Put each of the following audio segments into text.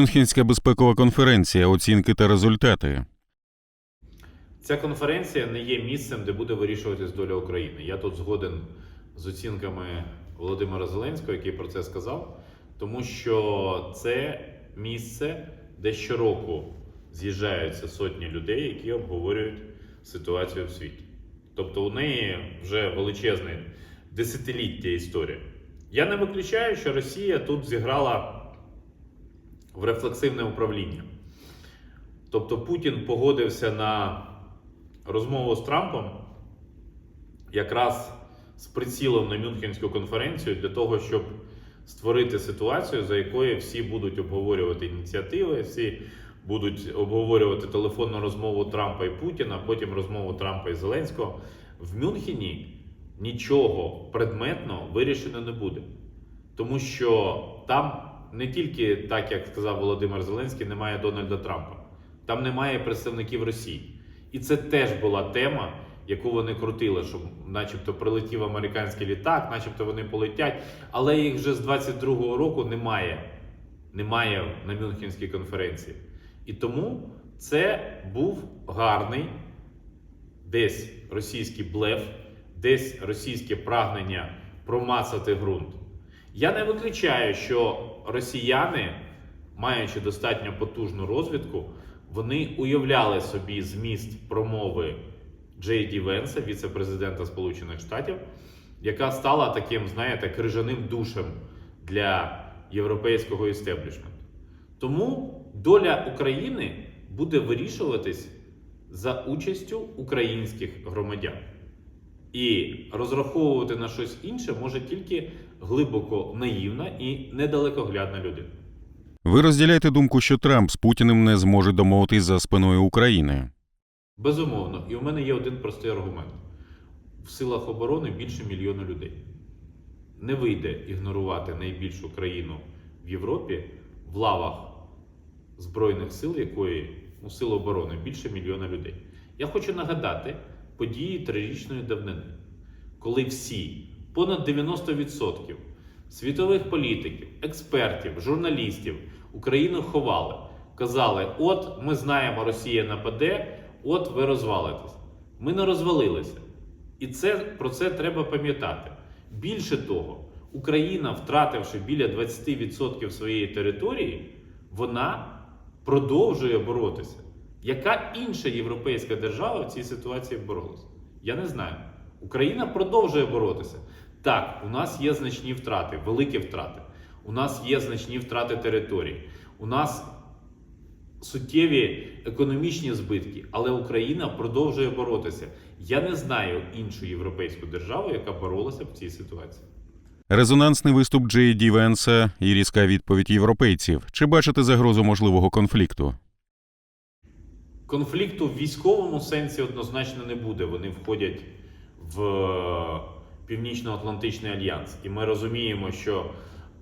Мюнхенська безпекова конференція, оцінки та результати. Ця конференція не є місцем, де буде вирішуватись доля України. Я тут згоден з оцінками Володимира Зеленського, який про це сказав, тому що це місце, де щороку з'їжджаються сотні людей, які обговорюють ситуацію в світі. Тобто у неї вже величезне десятиліття історія. Я не виключаю, що Росія тут зіграла в рефлексивне управління. Тобто Путін погодився на розмову з Трампом якраз з прицілом на Мюнхенську конференцію для того, щоб створити ситуацію, за якою всі будуть обговорювати ініціативи, всі будуть обговорювати телефонну розмову Трампа і Путіна, потім розмову Трампа і Зеленського. В Мюнхені нічого предметно вирішено не буде. Тому що там не тільки так, як сказав Володимир Зеленський, немає Дональда Трампа, там немає представників Росії. І це теж була тема, яку вони крутили, що начебто прилетів американський літак, начебто вони полетять, але їх вже з 22-го року немає. Немає на Мюнхенській конференції. І тому це був гарний десь російський блеф, десь російське прагнення промацати ґрунт. Я не виключаю, що росіяни, маючи достатньо потужну розвідку, вони уявляли собі зміст промови Джей Ді Венса, віце-президента Сполучених Штатів, яка стала таким, знаєте, крижаним душем для європейського істеблішменту. Тому доля України буде вирішуватись за участю українських громадян. І розраховувати на щось інше може тільки глибоко наївна і недалекоглядна людина. Ви розділяєте думку, що Трамп з Путіним не зможе домовитись за спиною України. Безумовно, і у мене є один простий аргумент: в силах оборони більше мільйона людей. Не вийде ігнорувати найбільшу країну в Європі в лавах Збройних сил, якої у сил оборони більше мільйона людей. Я хочу нагадати події трирічної давнини, коли всі, понад 90% світових політиків, експертів, журналістів Україну ховали, казали: от ми знаємо, Росія нападе, от ви розвалитесь. Ми не розвалилися. І це, про це треба пам'ятати. Більше того, Україна, втративши біля 20% своєї території, вона продовжує боротися. Яка інша європейська держава в цій ситуації боролася? Я не знаю. Україна продовжує боротися. Так, у нас є значні втрати, великі втрати. У нас є значні втрати території. У нас суттєві економічні збитки, але Україна продовжує боротися. Я не знаю іншу європейську державу, яка боролася в цій ситуації. Резонансний виступ Джей Ді Венса і різка відповідь європейців. Чи бачите загрозу можливого конфлікту? Конфлікту в військовому сенсі однозначно не буде. Вони входять в Північно-Атлантичний альянс. І ми розуміємо, що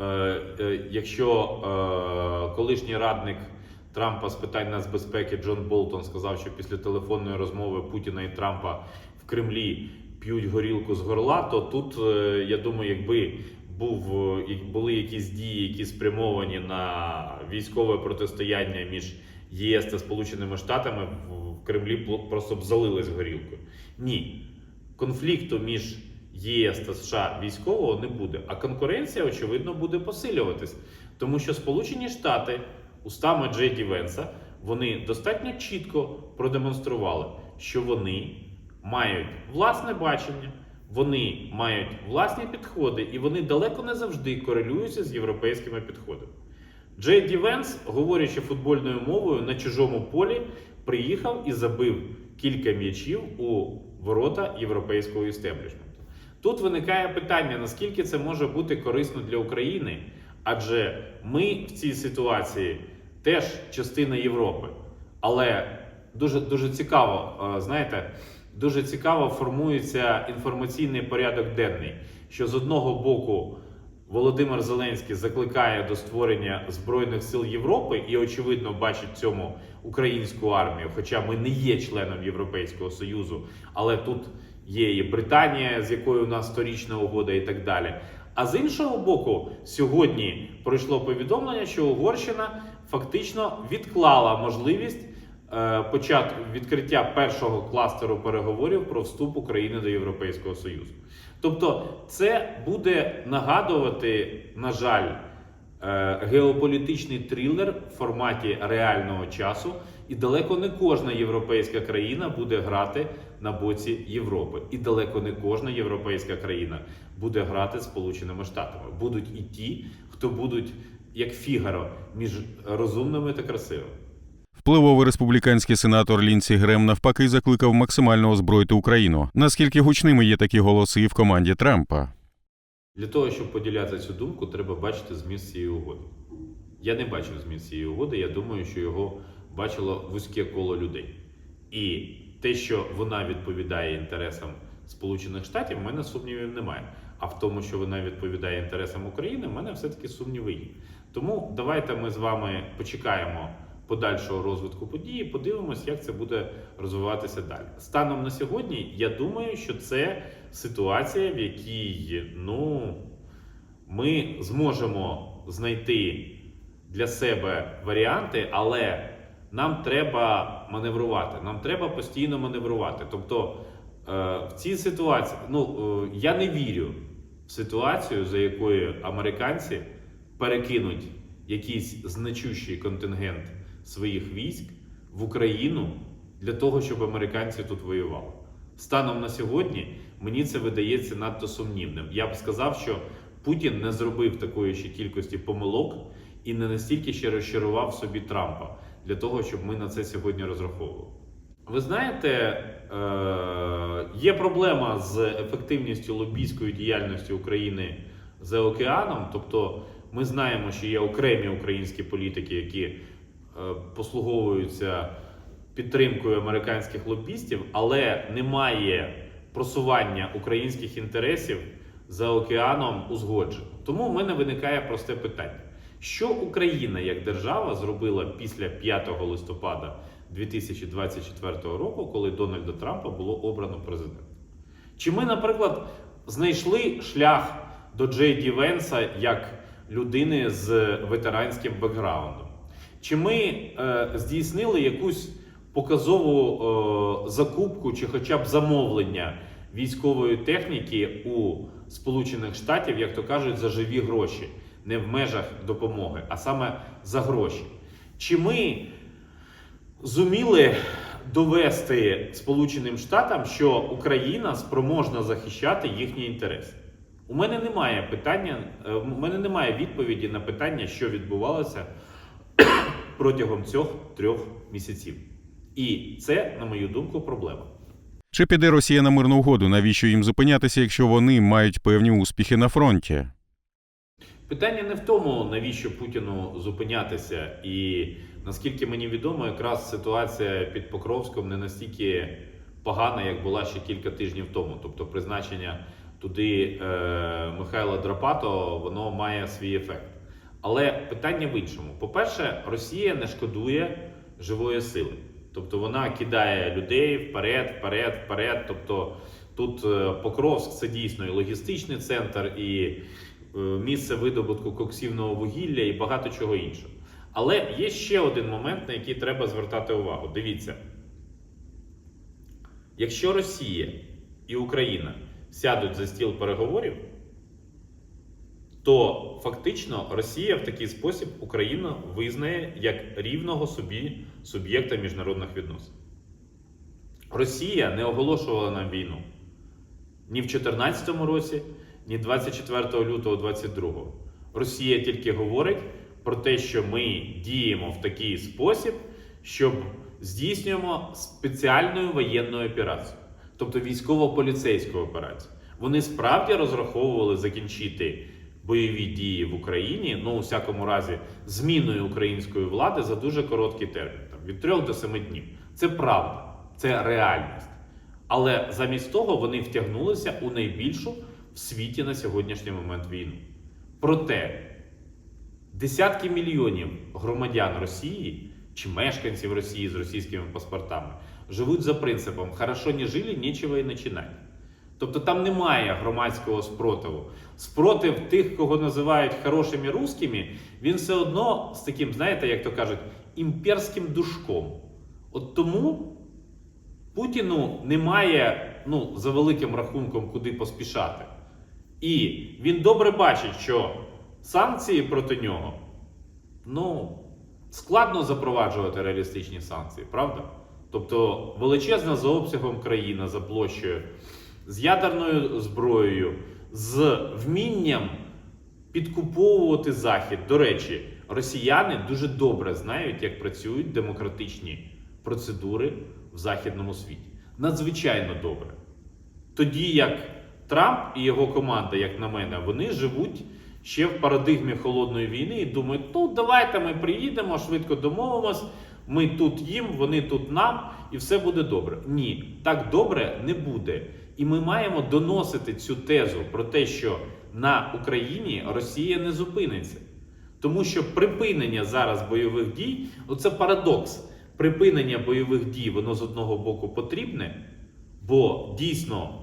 е, е, якщо е, колишній радник Трампа з питань нацбезпеки Джон Болтон сказав, що після телефонної розмови Путіна і Трампа в Кремлі п'ють горілку з горла, то тут, е, я думаю, якби був, були якісь дії, які спрямовані на військове протистояння між ЄС та Сполученими Штатами, в- Кремлі просто б залились горілкою. Ні, конфлікту між ЄС та США військового не буде. А конкуренція, очевидно, буде посилюватись, тому що Сполучені Штати устами Джей Ді Венса вони достатньо чітко продемонстрували, що вони мають власне бачення, вони мають власні підходи, і вони далеко не завжди корелюються з європейськими підходами. Джей Ді Венс, говорячи футбольною мовою, на чужому полі приїхав і забив кілька м'ячів у ворота європейського істеблішменту. Тут виникає питання, наскільки це може бути корисно для України, адже ми в цій ситуації теж частина Європи. Але дуже, дуже цікаво, е, знаєте, дуже цікаво формується інформаційний порядок денний, що з одного боку Володимир Зеленський закликає до створення Збройних сил Європи і, очевидно, бачить цьому українську армію. Хоча ми не є членом Європейського Союзу, але тут є і Британія, з якою у нас сторічна угода, і так далі. А з іншого боку, сьогодні пройшло повідомлення, що Угорщина фактично відклала можливість е, початку відкриття першого кластеру переговорів про вступ України до Європейського Союзу. Тобто, це буде нагадувати, на жаль, е, геополітичний трилер в форматі реального часу, і далеко не кожна європейська країна буде грати на боці Європи. І далеко не кожна європейська країна буде грати з Сполученими Штатами. Будуть і ті, хто будуть як фігаро між розумними та красивими. Впливовий республіканський сенатор Лінсі Грем навпаки закликав максимально озброїти Україну. Наскільки гучними є такі голоси в команді Трампа? Для того, щоб поділяти цю думку, треба бачити зміст цієї угоди. Я не бачив зміст цієї угоди. Я думаю, що його бачило вузьке коло людей. І те, що вона відповідає інтересам Сполучених Штатів, в мене сумнівів немає. А в тому, що вона відповідає інтересам України, в мене все-таки сумніви є. Тому давайте ми з вами почекаємо подальшого розвитку події, подивимось, як це буде розвиватися далі. Станом на сьогодні, я думаю, що це ситуація, в якій ну, ми зможемо знайти для себе варіанти, але нам треба маневрувати. Нам треба постійно маневрувати. Тобто е, в цій ситуації, ну е, я не вірю в ситуацію, за якою американці перекинуть якийсь значущий контингент своїх військ в Україну для того, щоб американці тут воювали. Станом на сьогодні мені це видається надто сумнівним. Я б сказав, що Путін не зробив такої ще кількості помилок і не настільки ще розчарував собі Трампа для того, щоб ми на це сьогодні розраховували. Ви знаєте, е, є проблема з ефективністю лобійської діяльності України за океаном. Тобто, ми знаємо, що є окремі українські політики, які е, послуговуються підтримкою американських лобістів, але немає просування українських інтересів за океаном узгоджено. Тому в мене виникає просте питання: що Україна як держава зробила після 5 листопада 2024 року, коли Дональда Трампа було обрано президентом? Чи ми, наприклад, знайшли шлях до Джей Ді Венса як людини з ветеранським бекграундом? Чи ми е, здійснили якусь показову е, закупку чи хоча б замовлення військової техніки у Сполучених Штатів, як то кажуть, за живі гроші, не в межах допомоги, а саме за гроші? Чи ми зуміли довести Сполученим Штатам, що Україна спроможна захищати їхні інтереси? У мене немає питання, е, у мене немає відповіді на питання, що відбувалося протягом цих трьох місяців. І це, на мою думку, проблема. Чи піде Росія на мирну угоду? Навіщо їм зупинятися, якщо вони мають певні успіхи на фронті? Питання не в тому, навіщо Путіну зупинятися, і наскільки мені відомо, якраз ситуація під Покровськом не настільки погана, як була ще кілька тижнів тому. Тобто, призначення туди е, Михайла Драпато, воно має свій ефект. Але питання в іншому: по-перше, Росія не шкодує живої сили. Тобто вона кидає людей вперед, вперед, вперед. Тобто тут е, Покровськ це дійсно і логістичний центр, і місце видобутку коксівного вугілля і багато чого іншого. Але є ще один момент, на який треба звертати увагу. Дивіться, якщо Росія і Україна сядуть за стіл переговорів, то фактично Росія в такий спосіб Україну визнає як рівного собі суб'єкта міжнародних відносин. Росія не оголошувала нам війну ні в 2014 році, ні 24 лютого 2022. Росія тільки говорить про те, що ми діємо в такий спосіб, щоб здійснюємо спеціальну воєнну операцію, тобто військово-поліцейську операцію. Вони справді розраховували закінчити бойові дії в Україні, ну у всякому разі, зміною української влади за дуже короткий термін, там від 3 до 7 днів. Це правда, це реальність. Але замість того вони втягнулися у найбільшу в світі на сьогоднішній момент війну. Проте десятки мільйонів громадян Росії чи мешканців Росії з російськими паспортами живуть за принципом хорошо не жили, нічого і починати. Тобто там немає громадського спротиву. Спротив тих, кого називають хорошими русскими, він все одно з таким, знаєте, як то кажуть, імперським душком. От тому Путіну немає, ну, за великим рахунком, куди поспішати. І він добре бачить, що санкції проти нього, ну, складно запроваджувати реалістичні санкції, правда? Тобто величезна за обсягом країна, за площею, з ядерною зброєю, з вмінням підкуповувати Захід. До речі, росіяни дуже добре знають, як працюють демократичні процедури в західному світі. Надзвичайно добре. Тоді як Трамп і його команда, як на мене, вони живуть ще в парадигмі холодної війни і думають, ну давайте ми приїдемо, швидко домовимось, ми тут їм, вони тут нам, і все буде добре. Ні, так добре не буде. І ми маємо доносити цю тезу про те, що на Україні Росія не зупиниться. Тому що припинення зараз бойових дій, оце парадокс. Припинення бойових дій, воно з одного боку потрібне, бо дійсно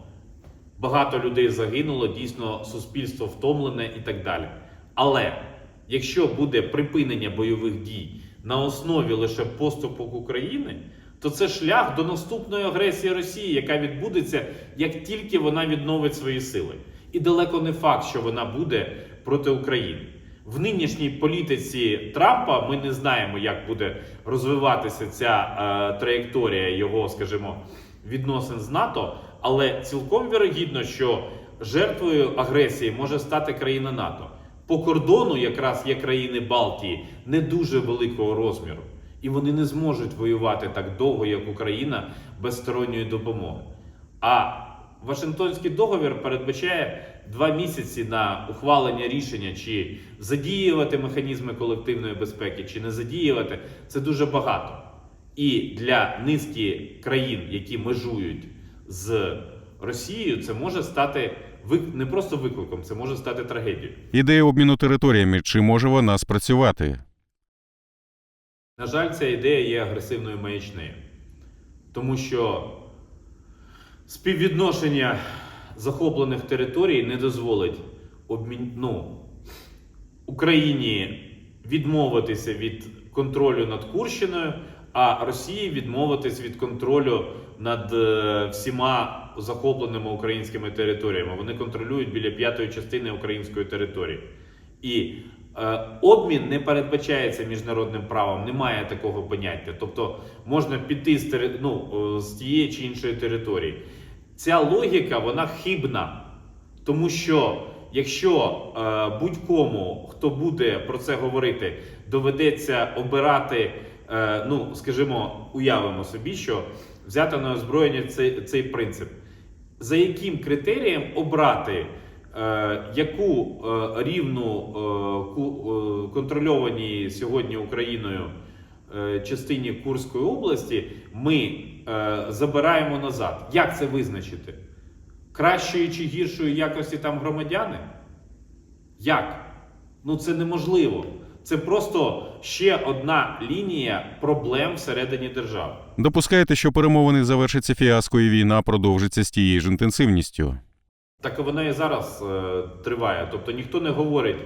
багато людей загинуло, дійсно суспільство втомлене і так далі. Але якщо буде припинення бойових дій на основі лише поступок України, то це шлях до наступної агресії Росії, яка відбудеться, як тільки вона відновить свої сили. І далеко не факт, що вона буде проти України. В нинішній політиці Трампа ми не знаємо, як буде розвиватися ця е, траєкторія його, скажімо, відносин з НАТО, але цілком вірогідно, що жертвою агресії може стати країна НАТО. По кордону якраз є країни Балтії не дуже великого розміру, і вони не зможуть воювати так довго, як Україна, без сторонньої допомоги. А Вашингтонський договір передбачає два місяці на ухвалення рішення, чи задіювати механізми колективної безпеки, чи не задіювати. Це дуже багато. І для низки країн, які межують з Росією, це може стати не просто викликом, це може стати трагедією. Ідея обміну територіями, чи може вона спрацювати? На жаль, ця ідея є агресивною маячнею, тому що співвідношення захоплених територій не дозволить обмін... ну, Україні відмовитися від контролю над Курщиною, а Росії відмовитись від контролю над е, всіма захопленими українськими територіями. Вони контролюють біля п'ятої частини української території. І е, обмін не передбачається міжнародним правом, немає такого поняття. Тобто можна піти з, тери... ну, е, з тієї чи іншої території. Ця логіка вона хибна, тому що якщо е, будь-кому, хто буде про це говорити, доведеться обирати, ну скажімо, уявимо собі, що взято на озброєння цей, цей принцип, за яким критерієм обрати е, яку е, рівну е, ку, е, контрольованій сьогодні Україною е, частині Курської області ми е, забираємо назад. Як це визначити? Кращої чи гіршої якості там громадяни? Як? Ну це неможливо. Це просто ще одна лінія проблем всередині держави. Допускаєте, що перемовини завершаться фіаско і війна продовжиться з тією ж інтенсивністю? Так вона і зараз е, триває. Тобто ніхто не говорить,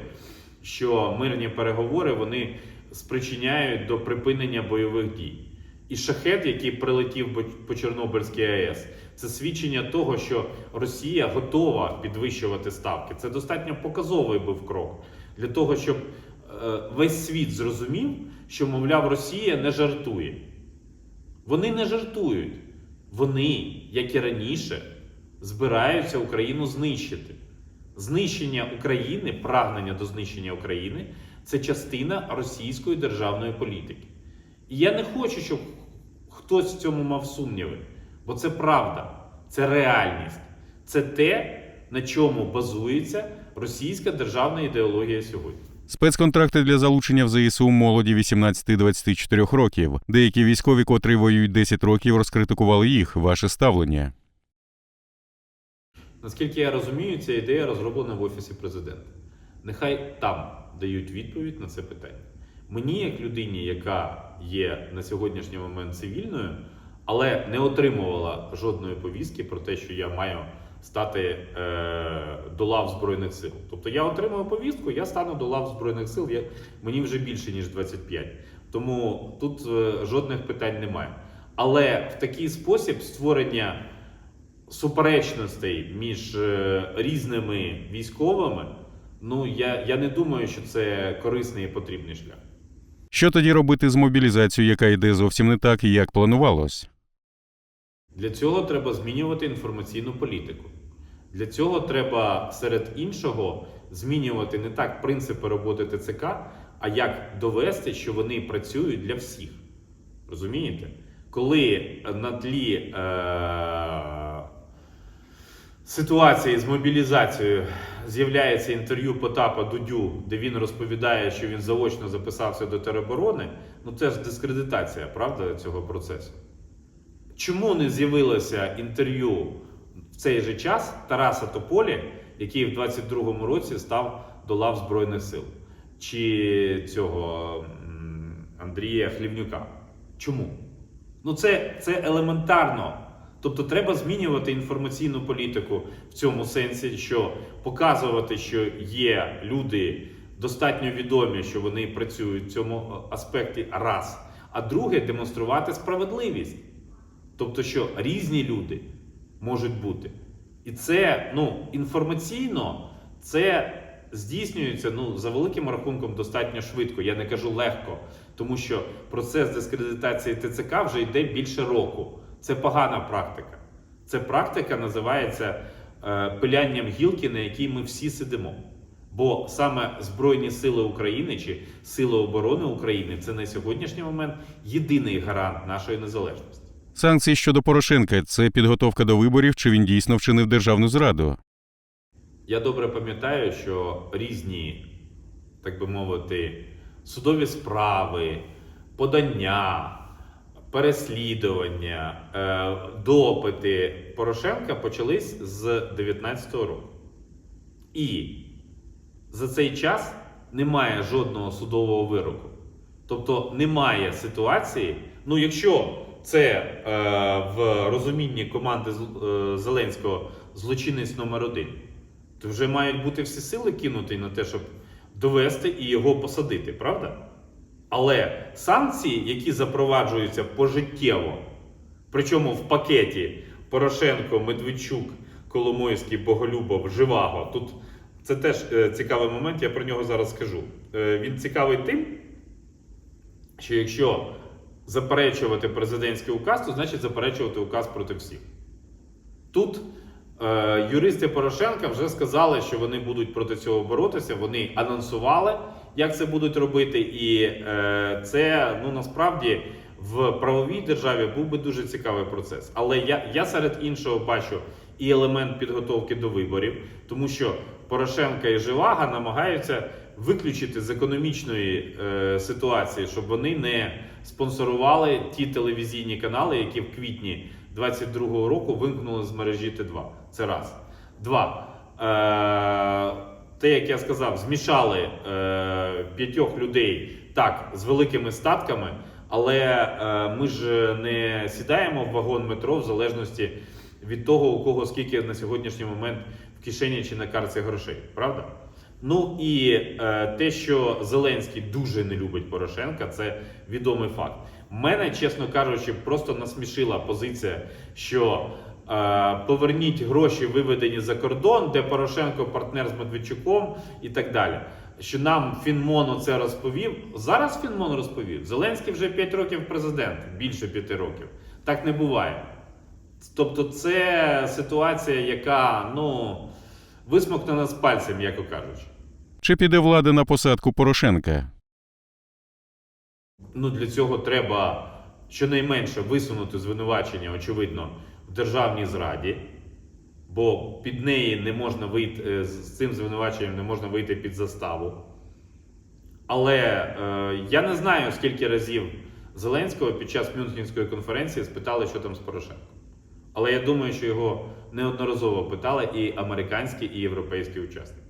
що мирні переговори вони спричиняють до припинення бойових дій. І шахет, який прилетів по Чорнобильській АЕС, це свідчення того, що Росія готова підвищувати ставки. Це достатньо показовий був крок для того, щоб весь світ зрозумів, що, мовляв, Росія не жартує. Вони не жартують. Вони, як і раніше, збираються Україну знищити. Знищення України, прагнення до знищення України це частина російської державної політики. І я не хочу, щоб хтось в цьому мав сумніви, бо це правда, це реальність, це те, на чому базується російська державна ідеологія сьогодні. Спецконтракти для залучення в ЗСУ молоді 18-24 років. Деякі військові, котрі воюють 10 років, розкритикували їх. Ваше ставлення. Наскільки я розумію, ця ідея розроблена в Офісі президента. Нехай там дають відповідь на це питання. Мені, як людині, яка є на сьогоднішній момент цивільною, але не отримувала жодної повістки про те, що я маю стати е, до лав Збройних сил. Тобто я отримую повістку, я стану до лав Збройних сил, я, мені вже більше, ніж 25. Тому тут е, жодних питань немає. Але в такий спосіб створення суперечностей між е, різними військовими, ну я, я не думаю, що це корисний і потрібний шлях. Що тоді робити з мобілізацією, яка йде зовсім не так, як планувалось? Для цього треба змінювати інформаційну політику. Для цього треба серед іншого змінювати не так принципи роботи ТЦК, а як довести, що вони працюють для всіх. Розумієте? Коли на тлі е- ситуації з мобілізацією з'являється інтерв'ю Потапа Дудю, де він розповідає, що він заочно записався до тероборони, ну це ж дискредитація, правда, цього процесу. Чому не з'явилося інтерв'ю в цей же час Тараса Тополі, який в 22-му році став до лав Збройних сил, чи цього Андрія Хлівнюка? Чому? Ну це, це елементарно. Тобто треба змінювати інформаційну політику в цьому сенсі, що показувати, що є люди достатньо відомі, що вони працюють в цьому аспекті раз. А друге демонструвати справедливість. Тобто, що різні люди можуть бути. І це ну, інформаційно це здійснюється ну, за великим рахунком достатньо швидко. Я не кажу легко, тому що процес дискредитації ТЦК вже йде більше року. Це погана практика. Це практика називається е, пилянням гілки, на якій ми всі сидимо. Бо саме Збройні Сили України чи Сили оборони України це на сьогоднішній момент єдиний гарант нашої незалежності. Санкції щодо Порошенка це підготовка до виборів, чи він дійсно вчинив державну зраду? Я добре пам'ятаю, що різні, так би мовити, судові справи, подання, переслідування, е, допити Порошенка почались з 19-го року. І за цей час немає жодного судового вироку. Тобто немає ситуації. Ну, якщо це е, в розумінні команди е, Зеленського злочинець номер один, то вже мають бути всі сили кинуті на те, щоб довести і його посадити, правда? Але санкції, які запроваджуються пожиттєво, причому в пакеті Порошенко, Медведчук, Коломойський, Боголюбов, Живаго, тут це теж е, цікавий момент, я про нього зараз скажу. Він цікавий тим, що якщо заперечувати президентський указ, то значить заперечувати указ проти всіх. Тут е, юристи Порошенка вже сказали, що вони будуть проти цього боротися. Вони анонсували, як це будуть робити, і е, це ну насправді в правовій державі був би дуже цікавий процес. Але я, я серед іншого бачу і елемент підготовки до виборів, тому що Порошенка і Живага намагаються виключити з економічної е, ситуації, щоб вони не спонсорували ті телевізійні канали, які в квітні 22-го року вимкнули з мережі Т2. Це раз. Два. Е, те, як я сказав, змішали е, п'ятьох людей так з великими статками, але е, ми ж не сідаємо в вагон метро в залежності від того, у кого скільки на сьогоднішній момент в кишені чи на карці грошей. Правда? Ну і е, те, що Зеленський дуже не любить Порошенка, це відомий факт. Мене, чесно кажучи, просто насмішила позиція, що е, поверніть гроші, виведені за кордон, де Порошенко партнер з Медведчуком і так далі. Що нам Фінмон це розповів. Зараз Фінмон розповів. Зеленський вже 5 років президент, більше 5 років. Так не буває. Тобто, це ситуація, яка ну висмокнена з пальцем, м'яко кажучи. Чи піде влада на посадку Порошенка? Ну, для цього треба щонайменше висунути звинувачення, очевидно, в державній зраді, бо під неї не можна вийти е, з цим звинуваченням не можна вийти під заставу. Але е, я не знаю, скільки разів Зеленського під час Мюнхенської конференції спитали, що там з Порошенком. Але я думаю, що його неодноразово питали і американські, і європейські учасники.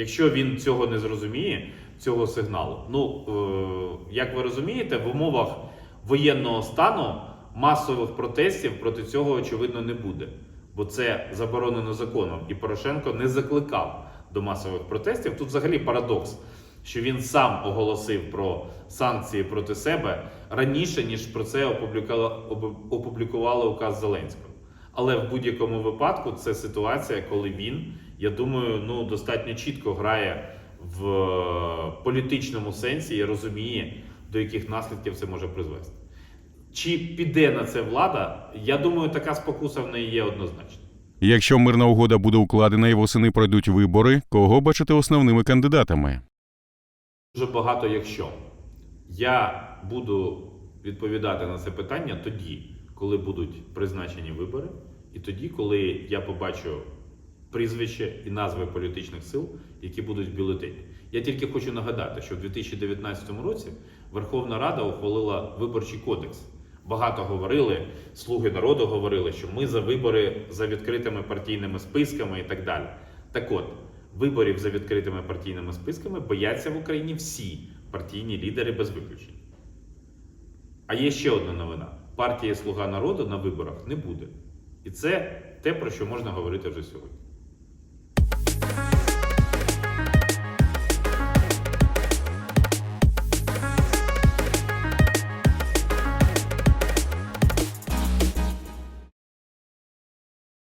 Якщо він цього не зрозуміє, цього сигналу, ну е, як ви розумієте, в умовах воєнного стану масових протестів проти цього очевидно не буде. Бо це заборонено законом, і Порошенко не закликав до масових протестів. Тут взагалі парадокс, що він сам оголосив про санкції проти себе раніше, ніж про це опублікували указ Зеленського. Але в будь-якому випадку це ситуація, коли він, я думаю, ну достатньо чітко грає в політичному сенсі і розуміє, до яких наслідків це може призвести. Чи піде на це влада? Я думаю, така спокуса в неї є однозначно. Якщо мирна угода буде укладена і восени пройдуть вибори, кого бачите основними кандидатами? Дуже багато якщо. Я буду відповідати на це питання тоді, коли будуть призначені вибори, і тоді, коли я побачу прізвище і назви політичних сил, які будуть в бюлетені. Я тільки хочу нагадати, що в 2019 році Верховна Рада ухвалила виборчий кодекс. Багато говорили, слуги народу говорили, що ми за вибори за відкритими партійними списками і так далі. Так от, виборів за відкритими партійними списками бояться в Україні всі партійні лідери без виключень. А є ще одна новина: партія Слуга народу на виборах не буде. І це те, про що можна говорити вже сьогодні.